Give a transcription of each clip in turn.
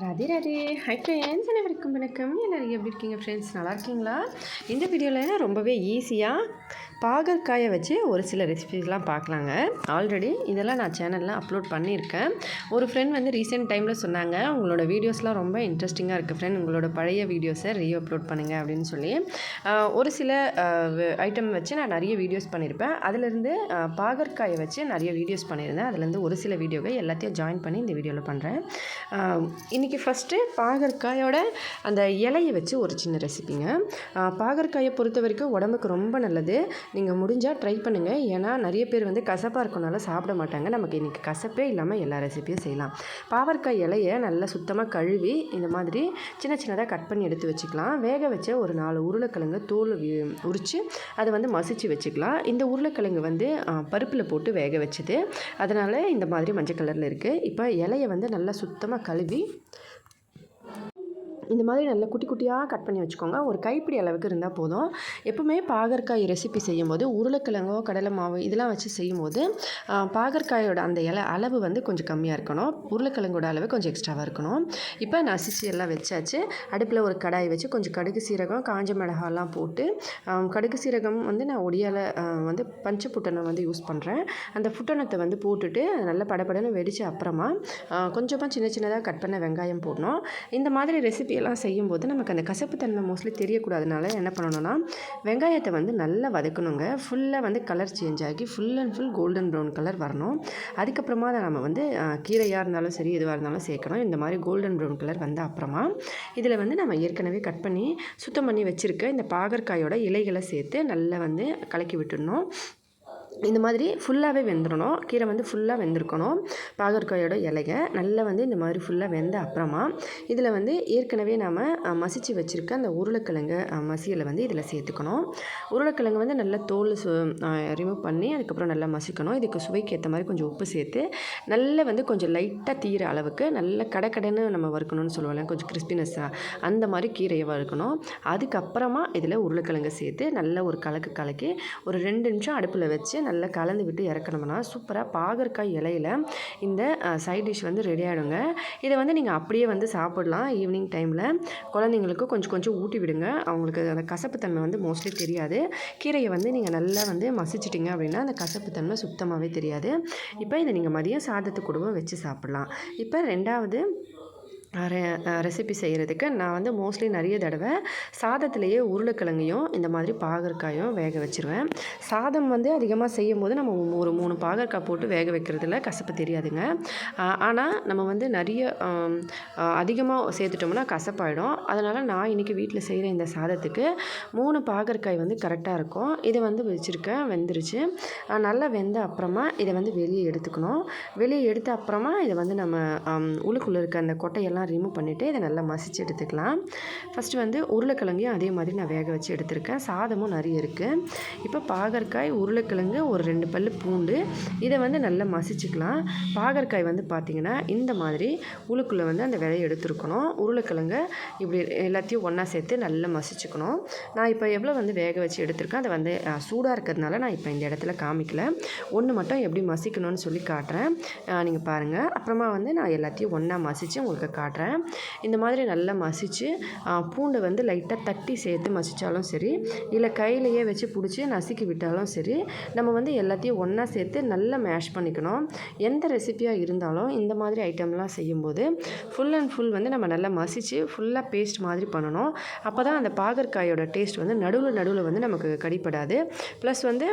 Radhe Radhe. Hi friends அனைவருக்கும் வணக்கம். எல்லோரும் எப்படி இருக்கீங்க ஃப்ரெண்ட்ஸ் நல்லா இருக்கீங்களா? இந்த வீடியோவில் ரொம்பவே ஈஸியாக பாகற்காயை வச்சு ஒரு சில ரெசிபிஸ்லாம் பார்க்கலாங்க. ஆல்ரெடி இதெல்லாம் நான் சேனலில் அப்லோட் பண்ணியிருக்கேன். ஒரு ஃப்ரெண்ட் வந்து ரீசெண்ட் டைமில் சொன்னாங்க உங்களோட வீடியோஸ்லாம் ரொம்ப இன்ட்ரெஸ்டிங்காக இருக்குது ஃப்ரெண்ட் உங்களோட பழைய வீடியோஸை ரீ அப்லோட் பண்ணுங்கள் அப்படின்னு சொல்லி. ஒரு சில ஐட்டம் வச்சு நான் நிறைய வீடியோஸ் பண்ணியிருப்பேன். அதிலிருந்து பாகற்காயை வச்சு நிறைய வீடியோஸ் பண்ணியிருந்தேன். அதுலேருந்து ஒரு சில வீடியோவை எல்லாத்தையும் ஜாயின் பண்ணி இந்த வீடியோவில் பண்ணுறேன் இன்றைக்கி ஃபஸ்ட்டு பாகற்காயோட அந்த இலையை வச்சு ஒரு சின்ன ரெசிபிங்க பாகற்காயை பொறுத்த வரைக்கும் உடம்புக்கு ரொம்ப நல்லது. நீங்கள் முடிஞ்சால் ட்ரை பண்ணுங்கள் ஏன்னா நிறைய பேர் வந்து கசப்பாக இருக்கனால சாப்பிட மாட்டாங்க. நமக்கு இன்றைக்கி கசப்பே இல்லாமல் எல்லா ரெசிபியும் செய்யலாம். பாவற்காய் இலையை நல்லா சுத்தமாக கழுவி இந்த மாதிரி சின்ன சின்னதாக கட் பண்ணி எடுத்து வச்சுக்கலாம். வேக வச்ச ஒரு நாலு உருளைக்கிழங்கு தோல் உரித்து அதை வந்து மசிச்சு வச்சுக்கலாம். இந்த உருளைக்கிழங்கு வந்து பருப்பில் போட்டு வேக வச்சது. அதனால் இந்த மாதிரி மஞ்சள் கலரில் இருக்குது இப்போ இலையை வந்து நல்லா சுத்தமாக கழுவி இந்த மாதிரி நல்லா குட்டி குட்டியாக கட் பண்ணி வச்சுக்கோங்க. ஒரு கைப்பிடி அளவுக்கு இருந்தால் போதும். எப்போவுமே பாகற்காய் ரெசிபி செய்யும்போது உருளைக்கிழங்கோ கடலை மாவு இதெல்லாம் வச்சு செய்யும்போது பாகற்காயோட அந்த இலை அளவு வந்து கொஞ்சம் கம்மியாக இருக்கணும். உருளைக்கிழங்கோட அளவு கொஞ்சம் எக்ஸ்ட்ராவாக இருக்கணும். இப்போ நசிச்சு எல்லாம் வச்சாச்சு. அடுப்பில் ஒரு கடாய் வச்சு கொஞ்சம் கடுகு சீரகம் காஞ்ச மிளகாலாம் போட்டு கடுகு சீரகம் வந்து நான் ஒடியால் வந்து பஞ்ச புட்டணம் வந்து யூஸ் பண்ணுறேன் அந்த புட்டணத்தை வந்து போட்டுட்டு நல்லா படப்படன்னு வெடித்த அப்புறமா கொஞ்சமாக சின்ன சின்னதாக கட் பண்ண வெங்காயம் போடணும். இந்த மாதிரி ரெசிபி எல்லாம் செய்யும்போது நமக்கு அந்த கசப்பு தன்மை மோஸ்ட்லி தெரியக்கூடாதுனால என்ன பண்ணணும்னா வெங்காயத்தை வந்து நல்லா வதக்கணுங்க. ஃபுல்லாக வந்து கலர் சேஞ்ச் ஆகி full and full golden brown colour வரணும். அதுக்கப்புறமா அதை நம்ம வந்து கீரையாக இருந்தாலும் சரி எதுவாக இருந்தாலும் சேர்க்கணும். இந்த மாதிரி கோல்டன் ப்ரௌன் கலர் வந்த அப்புறமா இதில் வந்து நம்ம ஏற்கனவே கட் பண்ணி சுத்தம் பண்ணி வச்சுருக்க இந்த பாகற்காயோட இலைகளை சேர்த்து நல்லா வந்து கலக்கி விட்டுடணும். இந்த மாதிரி ஃபுல்லாகவே வெந்துடணும் கீரை வந்து ஃபுல்லாக வெந்திருக்கணும். பாகற்காயோட இலைய நல்லா வந்து இந்த மாதிரி ஃபுல்லாக வெந்த அப்புறமா இதில் வந்து ஏற்கனவே நாம் மசிச்சு வச்சுருக்க அந்த உருளைக்கிழங்கு மசியலை வந்து இதில் சேர்த்துக்கணும். உருளைக்கிழங்கு வந்து நல்லா தோல் ரிமூவ் பண்ணி அதுக்கப்புறம் நல்லா மசிக்கணும். இதுக்கு சுவைக்கு ஏற்ற மாதிரி கொஞ்சம் உப்பு சேர்த்து நல்லா வந்து கொஞ்சம் லைட்டாக தீர அளவுக்கு நல்ல கடக்கடன்னு நம்ம வறுக்கணும்னு சொல்லுவாங்க கொஞ்சம் கிறிஸ்பினஸ்ஸாக அந்த மாதிரி கீரையை வறுக்கணும். அதுக்கப்புறமா இதில் உருளைக்கிழங்கு சேர்த்து நல்லா ஒரு கலக்கு கலக்கி ஒரு ரெண்டு நிமிஷம் அடுப்பில் வச்சு நல்லா கலந்து விட்டு இறக்கணும்னா சூப்பராக பாகற்காய் இலையில இந்த சைட் டிஷ் வந்து ரெடி ஆகிடுங்க இதை வந்து நீங்கள் அப்படியே வந்து சாப்பிடலாம். ஈவினிங் டைமில் குழந்தைங்களுக்கு கொஞ்சம் கொஞ்சம் ஊட்டி விடுங்க. அவங்களுக்கு அந்த கசப்புத்தன்மை வந்து மோஸ்ட்லி தெரியாது. கீரையை வந்து நீங்கள் நல்லா வந்து மசிச்சிட்டிங்க அப்படின்னா அந்த கசப்புத்தன்மை சுத்தமாகவே தெரியாது. இப்போ இதை நீங்கள் மதியம் சாதத்து கூடவும் வச்சு சாப்பிட்லாம். இப்போ ரெண்டாவது ரெசிபி செய்கிறதுக்கு நான் வந்து மோஸ்ட்லி நிறைய தடவை சாதத்திலேயே உருளைக்கிழங்கையும் இந்த மாதிரி பாகற்காயும் வேக வச்சுருவேன். சாதம் வந்து அதிகமாக செய்யும் போது நம்ம ஒரு மூணு பாகற்காய் போட்டு வேக வைக்கிறதுல கசப்பு தெரியாதுங்க. ஆனால் நம்ம வந்து நிறைய அதிகமாக சேர்த்துட்டோம்னா கசப்பாயிடும். அதனால் நான் இன்றைக்கி வீட்டில் செய்கிற இந்த சாதத்துக்கு மூணு பாகற்காய் வந்து கரெக்டாக இருக்கும். இதை வந்து வச்சுருக்கேன் வெந்துருச்சு. நல்லா வெந்த அப்புறமா இதை வந்து வெளியே எடுத்துக்கணும். வெளியே எடுத்த அப்புறமா இதை வந்து நம்ம உளுக்குள்ளே இருக்க அந்த கொட்டையெல்லாம் ரிமூவ் பண்ணிவிட்டு இதை நல்லா மசிச்சு எடுத்துக்கலாம். ஃபஸ்ட்டு வந்து உருளைக்கிழங்கையும் அதே மாதிரி நான் வேக வச்சு எடுத்திருக்கேன். சாதமும் நிறைய இருக்குது இப்போ பாகற்காய் உருளைக்கிழங்கு ஒரு ரெண்டு பல் பூண்டு இதை வந்து நல்லா மசிச்சுக்கலாம். பாகற்காய் வந்து பார்த்திங்கன்னா இந்த மாதிரி உளுக்குள்ளே வந்து அந்த விதையை எடுத்துருக்கணும். உருளைக்கிழங்கு இப்படி எல்லாத்தையும் ஒன்றா சேர்த்து நல்லா மசிச்சுக்கணும். நான் இப்போ எவ்வளோ வந்து வேக வச்சு எடுத்திருக்கேன் அதை வந்து சூடாக இருக்கிறதுனால நான் இப்போ இந்த இடத்துல காமிக்கல. ஒன்று மட்டும் எப்படி மசிக்கணும்னு சொல்லி காட்டுறேன். நீங்கள் பாருங்கள் அப்புறமா வந்து நான் எல்லாத்தையும் ஒன்றா மசித்து உங்களுக்கு காட்டுறேன். காட்டுறேன் இந்த மாதிரி நல்லா மசித்து பூண்டை வந்து லைட்டாக தட்டி சேர்த்து மசித்தாலும் சரி இல்லை கையிலையே வச்சு பிடிச்சி நசுக்கி விட்டாலும் சரி நம்ம வந்து எல்லாத்தையும் ஒன்றா சேர்த்து நல்லா மேஷ் பண்ணிக்கணும். எந்த ரெசிபியாக இருந்தாலும் இந்த மாதிரி ஐட்டம்லாம் செய்யும்போது ஃபுல் அண்ட் ஃபுல் வந்து நம்ம நல்லா மசித்து ஃபுல்லாக பேஸ்ட் மாதிரி பண்ணணும். அப்போ தான் அந்த பாகற்காயோட டேஸ்ட் வந்து நடுவில் நடுவில் வந்து நமக்கு கடிப்படாது. ப்ளஸ் வந்து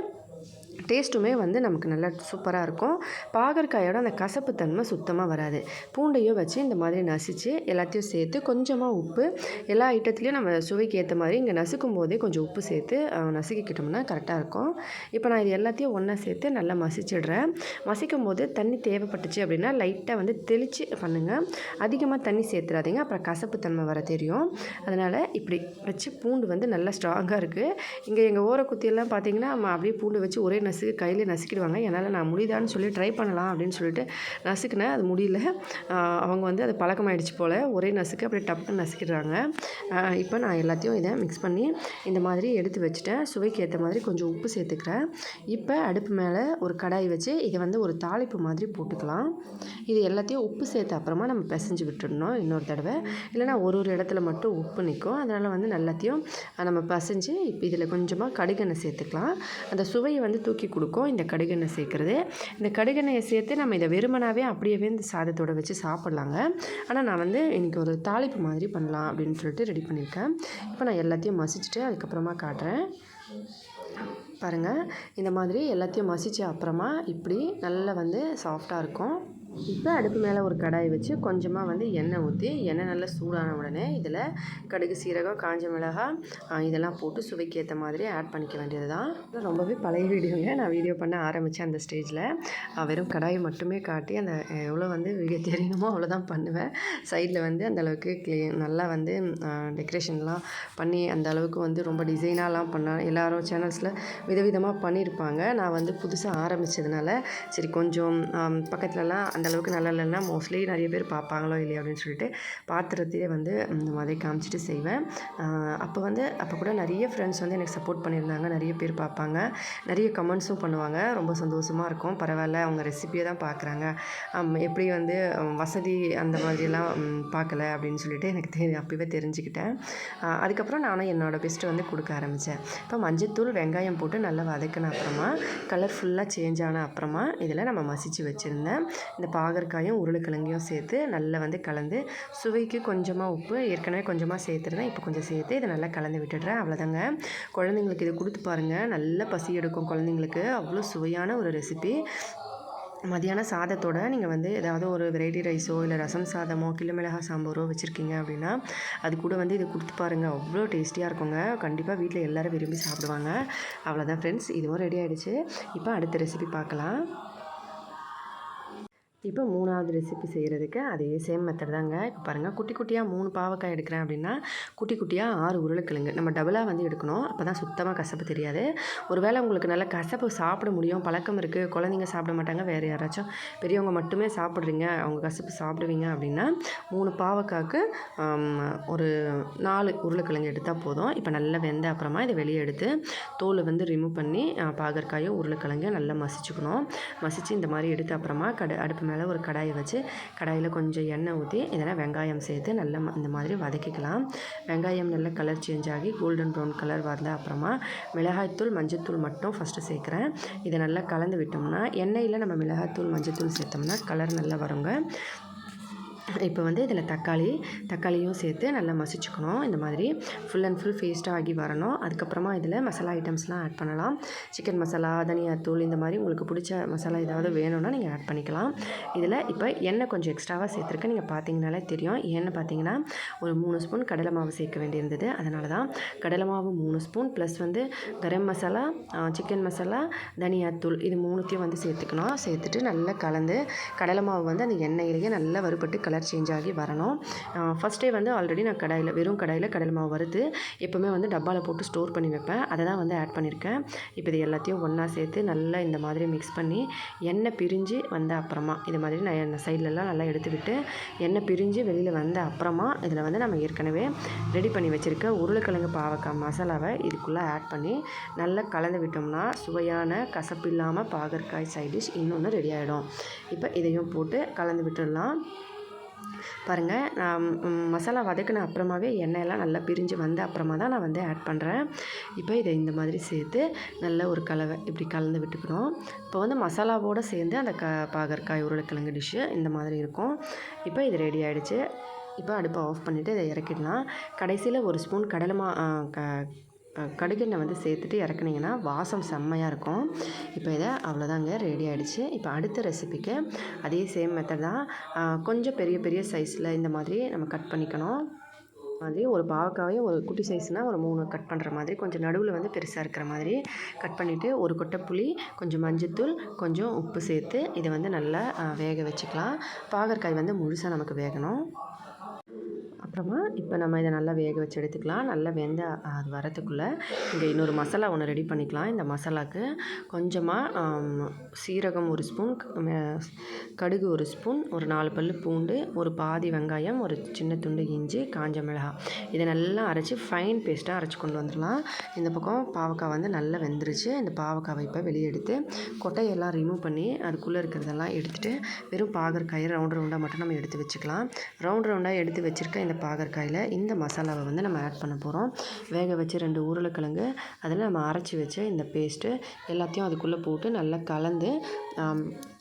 டேஸ்ட்டுமே வந்து நமக்கு நல்லா சூப்பராக இருக்கும். பாகற்காயோட அந்த கசப்பு தன்மை சுத்தமாக வராது. பூண்டையும் வச்சு இந்த மாதிரி நசித்து எல்லாத்தையும் சேர்த்து கொஞ்சமாக உப்பு எல்லா ஐட்டத்துலேயும் நம்ம சுவைக்கு ஏற்ற மாதிரி இங்கே நசுக்கும் போதே கொஞ்சம் உப்பு சேர்த்து நசுக்கிக்கிட்டோம்னா கரெக்டாக இருக்கும். இப்போ நான் இது எல்லாத்தையும் ஒன்றா சேர்த்து நல்லா மசிச்சிடுறேன். மசிக்கும் போது தண்ணி தேவைப்பட்டுச்சு அப்படின்னா லைட்டாக வந்து தெளித்து பண்ணுங்கள் அதிகமாக தண்ணி சேர்த்துடாதீங்க அப்புறம் கசப்பு தன்மை வர தெரியும். அதனால் இப்படி வச்சு பூண்டு வந்து நல்லா ஸ்ட்ராங்காக இருக்குது இங்கே எங்கள் ஓர குத்தியெல்லாம் பார்த்தீங்கன்னா அப்படியே பூண்டு வச்சு ஒரே நசுக்கு கையில் நசுக்கிடுவாங்க. என்னால் நான் முடியுதான்னு சொல்லி ட்ரை பண்ணலாம் அப்படின்னு சொல்லிட்டு நசுக்கினேன். அது முடியல. அவங்க வந்து அது பழக்கமாயிடுச்சு போல். ஒரே நசுக்கு அப்படியே டப்புன்னு நசுக்கிடுறாங்க. இப்போ நான் எல்லாத்தையும் இதை மிக்ஸ் பண்ணி இந்த மாதிரி எடுத்து வச்சுட்டேன். சுவைக்கு ஏற்ற மாதிரி கொஞ்சம் உப்பு சேர்த்துக்கிறேன். இப்போ அடுப்பு மேலே ஒரு கடாய் வச்சு இதை வந்து ஒரு தாளிப்பு மாதிரி போட்டுக்கலாம். இது எல்லாத்தையும் உப்பு சேர்த்த அப்புறமா நம்ம பிசைஞ்சு விட்டுடணும் இன்னொரு தடவை. இல்லைனா ஒரு ஒரு இடத்துல மட்டும் உப்பு நிற்கும். அதனால் வந்து எல்லாத்தையும் நம்ம பசைஞ்சு இப்போ இதில் கொஞ்சமாக கடுகெண்ணெய் சேர்த்துக்கலாம். அந்த சுவையை வந்து தூக்கி தூக்கி கொடுக்கும். இந்த கடுகெண்ணெய் சேர்க்குறது. இந்த கடுகெண்ணெயை சேர்த்து நம்ம இதை வெறுமனாவே அப்படியே இந்த சாதத்தோட வச்சு சாப்பிட்லாங்க. ஆனால் நான் வந்து இன்றைக்கி ஒரு தாளிப்பு மாதிரி பண்ணலாம் அப்படின்னு சொல்லிட்டு ரெடி பண்ணியிருக்கேன். இப்போ நான் எல்லாத்தையும் மசிச்சுட்டு அதுக்கப்புறமா காட்டுறேன். பாருங்கள் இந்த மாதிரி எல்லாத்தையும் மசித்த அப்புறமா இப்படி நல்லா வந்து சாஃப்டாக இருக்கும். இப்போ அடுப்பு மேலே ஒரு கடாய் வச்சு கொஞ்சமாக வந்து எண்ணெய் ஊற்றி எண்ணெய் நல்லா சூடான உடனே இதில் கடுகு சீரகம் காஞ்ச மிளகாய் இதெல்லாம் போட்டு சுவைக்கு ஏற்ற மாதிரி ஆட் பண்ணிக்க வேண்டியது தான். ரொம்பவே பழைய வீடியோங்க. நான் வீடியோ பண்ண ஆரம்பித்தேன் அந்த ஸ்டேஜில் வெறும் கடாயை மட்டுமே காட்டி அந்த எவ்வளோ வந்து வீடியோ தெரியணுமோ அவ்வளோதான் பண்ணுவேன். சைடில் வந்து அந்த அளவுக்கு க்ளீ நல்லா வந்து டெக்கரேஷன்லாம் பண்ணி அந்த அளவுக்கு வந்து ரொம்ப டிசைனாலாம் பண்ண எல்லாரும் சேனல்ஸில் விதவிதமாக பண்ணியிருப்பாங்க. நான் வந்து புதுசாக ஆரம்பித்ததுனால சரி கொஞ்சம் ஆம், பக்கத்துலலாம் அந்தளவுக்கு நல்லா இல்லைன்னா மோஸ்ட்லி நிறைய பேர் பார்ப்பாங்களோ இல்லையா அப்படின்னு சொல்லிட்டு பாத்திரத்தையே வந்து இந்த மாதிரி காமிச்சிட்டு செய்வேன். அப்போ வந்து அப்போ கூட நிறைய ஃப்ரெண்ட்ஸ் வந்து எனக்கு சப்போர்ட் பண்ணியிருந்தாங்க. நிறைய பேர் பார்ப்பாங்க. நிறைய கமெண்ட்ஸும் பண்ணுவாங்க. ரொம்ப சந்தோஷமாக இருக்கும். பரவாயில்ல அவங்க ரெசிபியை தான் பார்க்குறாங்க எப்படி வந்து வசதி அந்த மாதிரியெல்லாம் பார்க்கல அப்படின்னு சொல்லிட்டு எனக்கு தெரி அப்போவே தெரிஞ்சுக்கிட்டேன். அதுக்கப்புறம் நானும் என்னோட பெஸ்ட்டு வந்து கொடுக்க ஆரம்பித்தேன் இப்போ மஞ்சத்தூள் வெங்காயம் போட்டு நல்லா வதக்கின அப்புறமா கலர் ஃபுல்லாக சேஞ்ச் ஆன அப்புறமா இதில் நம்ம மசிச்சு வச்சுருந்தேன் இந்த பாகற்காயும் உருளைக்கிழங்கையும் சேர்த்து நல்லா வந்து கலந்து சுவைக்கு கொஞ்சமாக உப்பு ஏற்கனவே கொஞ்சமாக சேர்த்துருந்தேன் இப்போ கொஞ்சம் சேர்த்து இதை நல்லா கலந்து விட்டுடுறேன். அவ்வளோதாங்க குழந்தைங்களுக்கு இதை கொடுத்து பாருங்கள் நல்ல பசி எடுக்கும் குழந்தைங்களுக்கு. அவ்வளோ சுவையான ஒரு ரெசிபி மதியான சாதத்தோட நீங்கள் வந்து ஏதாவது ஒரு வெரைட்டி ரைஸோ இல்லை ரசம் சாதமோ கிள்ளு சாம்பாரோ வச்சுருக்கீங்க அப்படின்னா அது கூட வந்து இதை கொடுத்து பாருங்கள் அவ்வளோ டேஸ்டியாக இருக்குங்க. கண்டிப்பாக வீட்டில் எல்லோரும் விரும்பி சாப்பிடுவாங்க. அவ்வளோதான் ஃப்ரெண்ட்ஸ் இதுவும் ரெடி ஆகிடுச்சு இப்போ அடுத்த ரெசிபி பார்க்கலாம். இப்போ மூணாவது ரெசிபி செய்கிறதுக்கு அதே சேம் மெத்தட் தாங்க. இப்போ பாருங்கள் குட்டி குட்டியாக மூணு பாவக்காய் எடுக்கிறேன் அப்படின்னா குட்டி குட்டியாக ஆறு உருளைக்கிழங்கு. நம்ம டபுளாக வந்து எடுக்கணும். அப்போ தான் சுத்தமாக கசப்பு தெரியாது. ஒருவேளை உங்களுக்கு நல்ல கசப்பு சாப்பிட முடியும் பழக்கம் இருக்குது குழந்தைங்க சாப்பிட மாட்டாங்க வேறு யாராச்சும் பெரியவங்க மட்டுமே சாப்பிட்றீங்க அவங்க கசப்பு சாப்பிடுவீங்க அப்படின்னா மூணு பாவக்காய்க்கு ஒரு நாலு உருளைக்கிழங்கு எடுத்தால் போதும். இப்போ நல்லா வெந்த அப்புறமா இதை வெளியே எடுத்து தோலை வந்து ரிமூவ் பண்ணி பாகற்காயும் உருளைக்கிழங்கையும் நல்லா மசிச்சுக்கணும். மசித்து இந்த மாதிரி எடுத்த அப்புறமா கடு அடுப்பு மேலே ஒரு கடாயை வச்சு கடாயில் கொஞ்சம் எண்ணெய் ஊற்றி இதெல்லாம் வெங்காயம் சேர்த்து நல்லா ம- இந்த மாதிரி வதக்கிக்கலாம். வெங்காயம் நல்லா கலர் சேஞ்ச் ஆகி கோல்டன் ப்ரௌன் கலர் வந்த அப்புறமா மிளகாய்த்தூள் மஞ்சத்தூள் மட்டும் ஃபஸ்ட்டு சேர்க்குறேன். இதை நல்லா கலந்து விட்டோம்னா எண்ணெயில் நம்ம மிளகாய்த்தூள் மஞ்சத்தூள் சேர்த்தோம்னா கலர் நல்லா வருங்க. இப்போ வந்து இதில் தக்காளி தக்காளியும் சேர்த்து நல்லா மசிச்சுக்கணும். இந்த மாதிரி ஃபுல் அண்ட் ஃபுல் ஃபேஸ்ட்டாக ஆகி வரணும். அதுக்கப்புறமா இதில் மசாலா ஐட்டம்ஸ்லாம் ஆட் பண்ணலாம். சிக்கன் மசாலா தனியாத்தூள் இந்த மாதிரி உங்களுக்கு பிடிச்ச மசாலா ஏதாவது வேணும்னா நீங்கள் ஆட் பண்ணிக்கலாம். இதில் இப்போ எண்ணெய் கொஞ்சம் எக்ஸ்ட்ராவாக சேர்த்துருக்கேன் நீங்கள் பார்த்தீங்கனாலே தெரியும். எண்ணெய் பார்த்தீங்கன்னா ஒரு மூணு ஸ்பூன் கடலை மாவு சேர்க்க வேண்டியிருந்தது. அதனால தான் கடலை மாவு மூணு ஸ்பூன் ப்ளஸ் வந்து கரம் மசாலா சிக்கன் மசாலா தனியாத்தூள் இது மூணுத்தையும் வந்து சேர்த்துக்கணும். சேர்த்துட்டு நல்லா கலந்து கடலை மாவு வந்து அந்த எண்ணெயிலேயே நல்லா வறுபட்டு கலர் சேஞ்ச் ஆகி வரணும். ஃபஸ்ட்டே வந்து ஆல்ரெடி நான் கடாயில் வெறும் கடாயில் கடலை மாவு வறுத்து எப்போவுமே வந்து டப்பாவில் போட்டு ஸ்டோர் பண்ணி வைப்பேன். அதை தான் வந்து ஆட் பண்ணியிருக்கேன். இப்போ இது எல்லாத்தையும் ஒன்றா சேர்த்து நல்லா இந்த மாதிரி மிக்ஸ் பண்ணி எண்ணெய் பிரிஞ்சு வந்த அப்புறமா இது மாதிரி நான் எண்ணெய் சைட்லலாம் நல்லா எடுத்து விட்டு எண்ணெய் பிரிஞ்சு வெளியில் வந்த அப்புறமா இதில் வந்து நம்ம ஏற்கனவே ரெடி பண்ணி வச்சுருக்க உருளைக்கிழங்கு பாவக்காய் மசாலாவை இதுக்குள்ளே ஆட் பண்ணி நல்லா கலந்து விட்டோம்னா சுவையான கசப்பு இல்லாமல் பாகற்காய் சைட் டிஷ் இன்னொன்று ரெடி ஆகிடும் இப்போ இதையும் போட்டு கலந்து விட்டுடலாம். பாருங்கள் நான் மசாலா வதக்கின அப்புறமாவே எண்ணெயெல்லாம் நல்லா பிரிஞ்சு வந்த அப்புறமா தான் நான் வந்து ஆட் பண்ணுறேன் இப்போ இதை இந்த மாதிரி சேர்த்து நல்ல ஒரு கலவை இப்படி கலந்து விட்டுக்கணும். இப்போ வந்து மசாலாவோடு சேர்ந்து அந்த க பாகற்காய் உருளைக்கிழங்கு டிஷ்ஷு இந்த மாதிரி இருக்கும். இப்போ இது ரெடி ஆகிடுச்சு இப்போ அடுப்பை ஆஃப் பண்ணிவிட்டு இதை இறக்கிடலாம். கடைசியில் ஒரு ஸ்பூன் கடலை மா க கடுகெண்ணெய் வந்து சேர்த்துட்டு இறக்குனீங்கன்னா வாசம் செம்மையாக இருக்கும். இப்போ இதை அவ்வளோதாங்க ரெடி ஆகிடுச்சு இப்போ அடுத்த ரெசிபிக்கு அதே சேம் மெத்தட் தான். கொஞ்சம் பெரிய பெரிய சைஸில் இந்த மாதிரி நம்ம கட் பண்ணிக்கணும். மாதிரி ஒரு பாவக்காயும் ஒரு குட்டி சைஸ்னால் ஒரு மூணு கட் பண்ணுற மாதிரி கொஞ்சம் நடுவில் வந்து பெருசாக இருக்கிற மாதிரி கட் பண்ணிவிட்டு ஒரு கொட்டை புளி கொஞ்சம் மஞ்சத்தூள் கொஞ்சம் உப்பு சேர்த்து இதை வந்து நல்லா வேக வச்சுக்கலாம். பாகற்காய் வந்து முழுசாக நமக்கு வேகணும். அப்புறமா இப்போ நம்ம இதை நல்லா வேக வச்சு எடுத்துக்கலாம். நல்லா வெந்த அது வரத்துக்குள்ளே இங்கே இன்னொரு மசாலா ஒன்று ரெடி பண்ணிக்கலாம். இந்த மசாலாவுக்கு கொஞ்சமாக சீரகம் ஒரு ஸ்பூன் கடுகு ஒரு ஸ்பூன் ஒரு நாலு பல் பூண்டு ஒரு பாதி வெங்காயம் ஒரு சின்ன துண்டு இஞ்சி காஞ்ச மிளகாய் இதை நல்லா அரைச்சி ஃபைன் பேஸ்ட்டாக அரைச்சி கொண்டு வந்துடலாம். இந்த பக்கம் பாவக்காய் வந்து நல்லா வெந்துருச்சு. இந்த பாவக்காவை இப்போ வெளியே எடுத்து கொட்டையெல்லாம் ரிமூவ் பண்ணி அதுக்குள்ளே இருக்கிறதெல்லாம் எடுத்துகிட்டு வெறும் பாகற்காயை ரவுண்ட் ரவுண்டாக மட்டும் நம்ம எடுத்து வச்சுக்கலாம். ரவுண்ட் ரவுண்டாக எடுத்து வச்சுருக்க இந்த பாகற்காயில் இந்த மசாலாவை வந்து நம்ம ஆட் பண்ண போகிறோம் வேக வச்சு ரெண்டு உருளைக்கிழங்கு அதில் நம்ம அரைச்சி வச்ச இந்த பேஸ்ட்டு எல்லாத்தையும் அதுக்குள்ளே போட்டு நல்லா கலந்து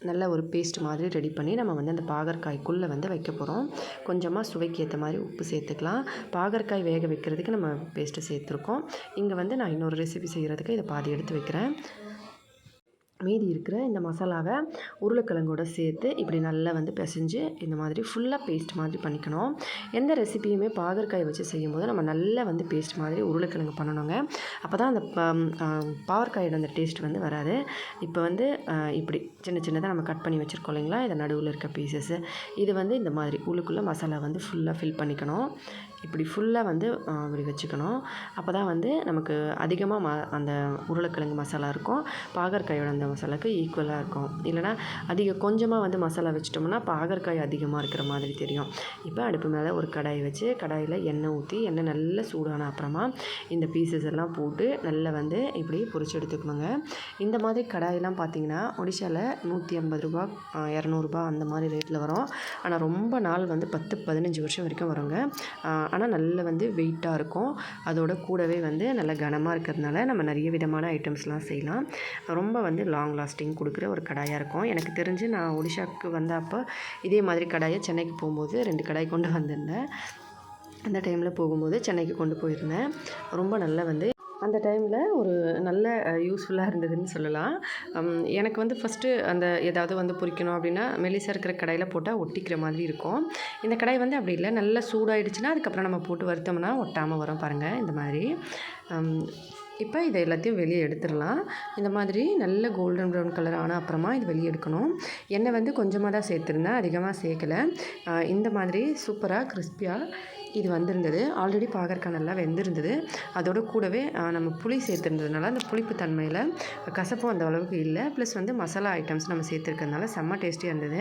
நல்ல ஒரு பேஸ்ட் மாதிரி ரெடி பண்ணி நம்ம வந்து அந்த பாகற்காய்க்குள்ளே வந்து வைக்க போகிறோம் கொஞ்சமாக சுவைக்கு ஏற்ற மாதிரி உப்பு சேர்த்துக்கலாம். பாகற்காய் வேக வைக்கிறதுக்கு நம்ம பேஸ்ட்டு சேர்த்துருக்கோம். இங்கே வந்து நான் இன்னொரு ரெசிபி செய்கிறதுக்கு இதை பாதி எடுத்து வைக்கிறேன். மீதி இருக்கிற இந்த மசாலாவை உருளைக்கிழங்கோட சேர்த்து இப்படி நல்லா வந்து பிசைஞ்சு இந்த மாதிரி ஃபுல்லாக பேஸ்ட் மாதிரி பண்ணிக்கணும். எந்த ரெசிபியுமே பாகற்காய் வச்சு செய்யும்போது நம்ம நல்லா வந்து பேஸ்ட் மாதிரி உருளைக்கிழங்கு பண்ணணுங்க. அப்போ தான் அந்த பாவற்காயோட அந்த டேஸ்ட் வந்து வராது. இப்போ வந்து இப்படி சின்ன சின்னதாக நம்ம கட் பண்ணி வச்சுருக்கோம் இல்லைங்களா? இதை நடுவில் இருக்க பீசஸ்ஸு இது வந்து இந்த மாதிரி உள்ளுக்குள்ளே மசாலா வந்து ஃபுல்லாக ஃபில் பண்ணிக்கணும். இப்படி ஃபுல்லாக வந்து இப்படி வச்சுக்கணும். அப்போ தான் வந்து நமக்கு அதிகமாக ம அந்த உருளைக்கிழங்கு மசாலா இருக்கும். பாகற்காயோட அந்த மசாலாவுக்கு ஈக்குவலாக இருக்கும். இல்லைனா அதிக கொஞ்சமாக வந்து மசாலா வச்சிட்டோம்னா பாகற்காய் அதிகமாக இருக்கிற மாதிரி தெரியும். இப்போ அடுப்பு மேலே ஒரு கடாய் வச்சு கடாயில் எண்ணெய் ஊற்றி எண்ணெய் நல்லா சூடான அப்புறமா இந்த பீசஸ் எல்லாம் போட்டு நல்லா வந்து இப்படி பொரிச்சு எடுத்துக்கணுங்க. இந்த மாதிரி கடாயெல்லாம் பார்த்தீங்கன்னா ஒடிஷாவில் நூற்றி ஐம்பது ரூபா இரநூறுபா அந்த மாதிரி ரேட்டில் வரும். ஆனால் ரொம்ப நாள் வந்து பத்து பதினஞ்சு வருஷம் வரைக்கும் வருங்க. ஆனால் நல்ல வந்து வெயிட்டாக இருக்கும். அதோட கூடவே வந்து நல்ல கனமாக இருக்கிறதுனால நம்ம நிறைய விதமான ஐட்டம்ஸ்லாம் செய்யலாம். ரொம்ப வந்து லாங் லாஸ்டிங் கொடுக்குற ஒரு கடாயாக இருக்கும். எனக்கு தெரிஞ்சு நான் ஒடிஷாவுக்கு வந்த அப்போ இதே மாதிரி கடாயை சென்னைக்கு போகும்போது ரெண்டு கடாய் கொண்டு வந்திருந்தேன். அந்த டைமில் போகும்போது சென்னைக்கு கொண்டு போயிருந்தேன். ரொம்ப நல்லா வந்து அந்த டைமில் ஒரு நல்ல யூஸ்ஃபுல்லாக இருந்ததுன்னு சொல்லலாம். எனக்கு வந்து ஃபஸ்ட்டு அந்த ஏதாவது வந்து பொறிக்கணும் அப்படின்னா மெலிசாக இருக்கிற கடையில் போட்டால் ஒட்டிக்கிற மாதிரி இருக்கும். இந்த கடை வந்து அப்படி இல்லை. நல்லா சூடாகிடுச்சுன்னா அதுக்கப்புறம் நம்ம போட்டு வருத்தோம்னா ஒட்டாமல் வரும் பாருங்கள் இந்த மாதிரி. இப்போ இதை எல்லாத்தையும் வெளியே எடுத்துடலாம். இந்த மாதிரி நல்ல கோல்டன் ப்ரௌன் கலர் ஆனால் அப்புறமா இது வெளியே எடுக்கணும். எண்ணெய் வந்து கொஞ்சமாக தான் சேர்த்துருந்தேன் அதிகமாக சேர்க்கலை. இந்த மாதிரி சூப்பராக கிறிஸ்பியாக இது வந்திருந்தது. ஆல்ரெடி பாகற்காய் நல்லா வெந்திருந்தது. அதோட கூடவே நம்ம புளி சேர்த்துருந்ததுனால அந்த புளிப்பு தன்மையில் கசப்பும் அந்த அளவுக்கு இல்லை. ப்ளஸ் வந்து மசாலா ஐட்டம்ஸ் நம்ம சேர்த்துருக்கறதுனால செம்ம டேஸ்டியாக இருந்தது.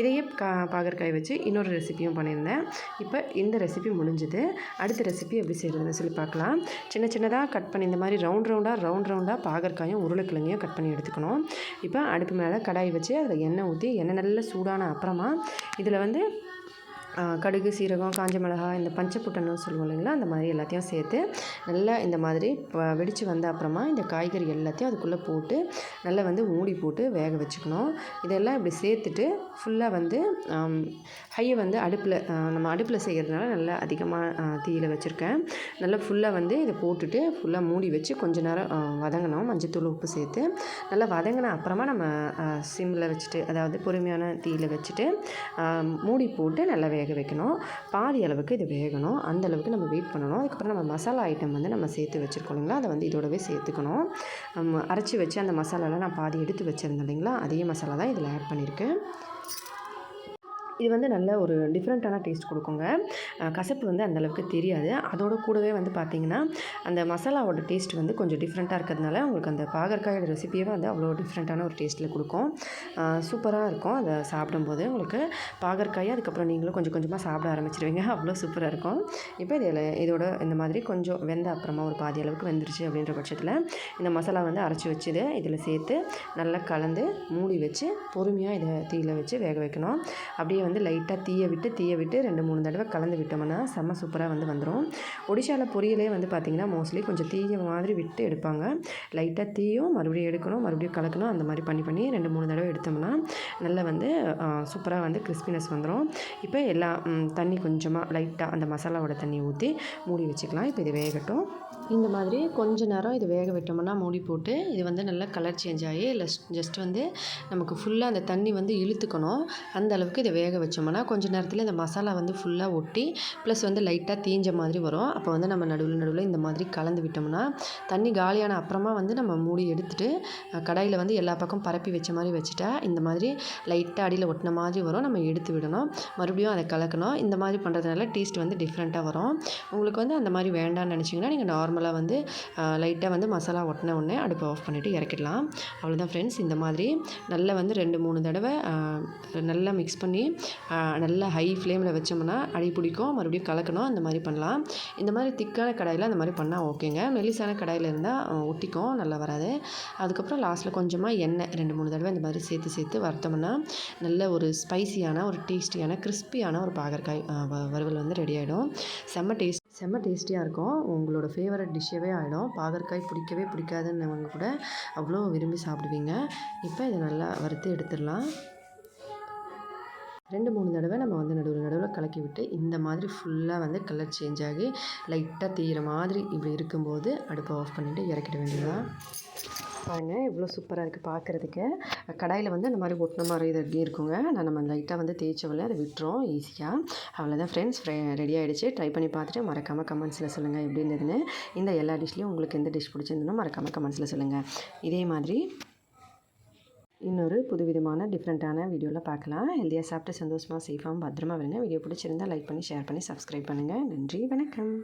இதையே கா பாகற்காய் வச்சு இன்னொரு ரெசிபியும் பண்ணியிருந்தேன். இப்போ இந்த ரெசிபி முடிஞ்சுது. அடுத்த ரெசிபி எப்படி செய்கிறதுன்னு சொல்லி பார்க்கலாம். சின்ன சின்னதாக கட் பண்ணி இந்த மாதிரி ரவுண்ட் ரவுண்டாக ரவுண்ட் ரவுண்டாக பாகற்காயும் உருளைக்கிழங்கையும் கட் பண்ணி எடுத்துக்கணும். இப்போ அடுப்பு மேலே கடாய் வச்சு அதில் எண்ணெய் ஊற்றி எண்ணெய் நல்லா சூடான அப்புறமா இதில் வந்து கடுகு சீரகம் காஞ்ச மிளகா இந்த பஞ்சப்புட்டன்னு சொல்லுவோம் இல்லைங்களா? அந்த மாதிரி எல்லாத்தையும் சேர்த்து நல்லா இந்த மாதிரி வெடித்து வந்த அப்புறமா இந்த காய்கறி எல்லாத்தையும் அதுக்குள்ளே போட்டு நல்லா வந்து மூடி போட்டு வேக வச்சுக்கணும். இதெல்லாம் இப்படி சேர்த்துட்டு ஃபுல்லாக வந்து ஹையை வந்து அடுப்பில் நம்ம அடுப்பில் செய்கிறதுனால நல்லா அதிகமாக தீயில் வச்சுருக்கேன். நல்லா ஃபுல்லாக வந்து இதை போட்டுட்டு ஃபுல்லாக மூடி வச்சு கொஞ்சம் நேரம் வதங்கணும். மஞ்சத்தூள் உப்பு சேர்த்து நல்லா வதங்கின அப்புறமா நம்ம சிம்மில் வச்சுட்டு அதாவது பொறுமையான தீயில் வச்சுட்டு மூடி போட்டு நல்லா வேக வேக வைக்கணும். பாதி அளவுக்கு இது வேகணும். அந்த அளவுக்கு நம்ம வெயிட் பண்ணணும். அதுக்கப்புறம் நம்ம மசாலா ஐட்டம் வந்து நம்ம சேர்த்து வச்சுருக்கோம் இல்லைங்களா? அதை வந்து இதோடவே சேர்த்துக்கணும். அரைச்சி வச்சு அந்த மசாலாலாம் நான் பாதி எடுத்து வச்சுருந்தேன் இல்லைங்களா? அதே மசாலா தான் இதில் ஆட் பண்ணியிருக்கேன். இது வந்து நல்ல ஒரு டிஃப்ரெண்ட்டான டேஸ்ட் கொடுக்குங்க. கசப்பு வந்து அந்தளவுக்கு தெரியாது. அதோட கூடவே வந்து பார்த்திங்கன்னா அந்த மசாலாவோட டேஸ்ட் வந்து கொஞ்சம் டிஃப்ரெண்ட்டாக இருக்கிறதுனால உங்களுக்கு அந்த பாகற்காயோட ரெசிபியே வந்து அவ்வளோ டிஃப்ரெண்ட்டான ஒரு டேஸ்ட்டில் கொடுக்கும். சூப்பராக இருக்கும். அதை சாப்பிடும்போது உங்களுக்கு பாகற்காய் அதுக்கப்புறம் நீங்களும் கொஞ்சம் கொஞ்சமாக சாப்பிட ஆரம்பிச்சிருவீங்க. அவ்வளோ சூப்பராக இருக்கும். இப்போ இதில் இதோட இந்த மாதிரி கொஞ்சம் வெந்த அப்புறமா ஒரு பாதி அளவுக்கு வெந்துருச்சு அப்படின்ற பட்சத்தில் இந்த மசாலா வந்து அரைச்சி வச்சுது இதில் சேர்த்து நல்லா கலந்து மூடி வச்சு பொறுமையாக இதை தீயில் வச்சு வேக வைக்கணும். அப்படியே வந்து லைட்டாக தீயை விட்டு தீயை விட்டு ரெண்டு மூணு தடவை கலந்து விட்டோம்னா செம்ம சூப்பராக வந்து வந்துடும் ஒடிஷாவில் பொரியலே வந்து பார்த்திங்கன்னா மோஸ்ட்லி கொஞ்சம் தீய மாதிரி விட்டு எடுப்பாங்க. லைட்டாக தீயும் மறுபடியும் எடுக்கணும் மறுபடியும் கலக்கணும் அந்த மாதிரி பண்ணி பண்ணி ரெண்டு மூணு தடவை எடுத்தோம்னா நல்லா வந்து சூப்பராக வந்து கிறிஸ்பினஸ் வந்துடும் இப்போ எல்லா தண்ணி கொஞ்சமாக லைட்டாக அந்த மசாலாவோட தண்ணி ஊற்றி மூடி வச்சுக்கலாம். இப்போ இது வேகட்டும். இந்த மாதிரி கொஞ்ச நேரம் இது வேக விட்டோம்னா மூடி போட்டு இது வந்து நல்லா கலர் சேஞ்ச் ஆகி லஸ் ஜஸ்ட் வந்து நமக்கு ஃபுல்லாக அந்த தண்ணி வந்து இழுத்துக்கணும். அந்த அளவுக்கு இதை வேக வச்சோம்னா கொஞ்ச நேரத்தில் இந்த மசாலா வந்து ஃபுல்லாக ஒட்டி ப்ளஸ் வந்து லைட்டாக தீஞ்ச மாதிரி வரும். அப்போ வந்து நம்ம நடுவில் நடுவில் இந்த மாதிரி கலந்து விட்டோம்னா தண்ணி காலியான அப்புறமா வந்து நம்ம மூடி எடுத்துட்டு கடாயில் வந்து எல்லா பக்கம் பரப்பி வச்ச மாதிரி வச்சுட்டா இந்த மாதிரி லைட்டாக அடியில் ஒட்டின மாதிரி வரும். நம்ம எடுத்து விடணும். மறுபடியும் அதை கலக்கணும். இந்த மாதிரி பண்ணுறதுனால டேஸ்ட் வந்து டிஃப்ரெண்ட்டாக வரும். உங்களுக்கு வந்து அந்த மாதிரி வேண்டாம்னு நினச்சிங்கன்னா நீங்கள் நார்மல் நம்மளை வந்து லைட்டாக வந்து மசாலா ஒட்டின உடனே அடுப்பை ஆஃப் பண்ணிவிட்டு இறக்கிடலாம். அவ்வளோதான் ஃப்ரெண்ட்ஸ் இந்த மாதிரி நல்லா வந்து ரெண்டு மூணு தடவை நல்லா மிக்ஸ் பண்ணி நல்லா ஹை ஃப்ளேமில் வச்சோம்னா அடி பிடிக்கும். மறுபடியும் கலக்கணும். அந்த மாதிரி பண்ணலாம். இந்த மாதிரி திக்கான கடாயில் அந்த மாதிரி பண்ணால் ஓகேங்க மெலிசான கடாயில் இருந்தால் ஒட்டிக்கும். நல்லா வராது. அதுக்கப்புறம் லாஸ்ட்டில் கொஞ்சமாக எண்ணெய் ரெண்டு மூணு தடவை இந்த மாதிரி சேர்த்து சேர்த்து வறுத்தோம்னா நல்ல ஒரு ஸ்பைசியான ஒரு டேஸ்டியான கிறிஸ்பியான ஒரு பாகற்காய் வறுவல் வந்து ரெடி ஆகிடும் செம்ம டேஸ்ட் செம்ம டேஸ்டியாக இருக்கும். உங்களோட ஃபேவரட் டிஷ்ஷவே ஆகிடும் பாகற்காய் பிடிக்கவே பிடிக்காதுன்னவங்க கூட அவ்வளோ விரும்பி சாப்பிடுவீங்க. இப்போ இதை நல்லா வறுத்து எடுத்துடலாம். ரெண்டு மூணு தடவை நம்ம வந்து நடுவில் நடுவில் கலக்கி விட்டு இந்த மாதிரி ஃபுல்லாக வந்து கலர் சேஞ்ச் ஆகி லைட்டாக தீயிற மாதிரி இப்படி இருக்கும்போது அடுப்பை ஆஃப் பண்ணிவிட்டு இறக்கிட வேண்டியதுதான். பாருங்கள் இவ்வளோ சூப்பராக இருக்குது பார்க்குறதுக்கு கடாயில் வந்து அந்த மாதிரி ஒட்டின மாதிரி இது இருக்குங்க? நான் நம்ம லைட்டாக வந்து தேய்ச்சவளை அதை விட்டுரும் ஈஸியாக அவ்வளோதான் ஃப்ரெண்ட்ஸ் ரெடி ஆகிடுச்சு ட்ரை பண்ணி பார்த்துட்டு மறக்காமல் கமெண்ட்ஸில் சொல்லுங்கள் எப்படி இருந்ததுன்னு. இந்த எல்லா டிஷ்லேயும் உங்களுக்கு எந்த டிஷ் பிடிச்சிருந்தனோ மறக்காமல் கமெண்ட்ஸில் சொல்லுங்கள் இதே மாதிரி இன்னொரு புதுவிதமான டிஃப்ரெண்ட்டான வீடியோவில் பார்க்கலாம். ஹெல்த்தியாக சாப்பிட்டு சந்தோஷமாக சேஃபாகவும் பத்திரமா வருங்க வீடியோ பிடிச்சிருந்தால் லைக் பண்ணி ஷேர் பண்ணி சப்ஸ்கிரைப் பண்ணுங்கள் நன்றி வணக்கம்.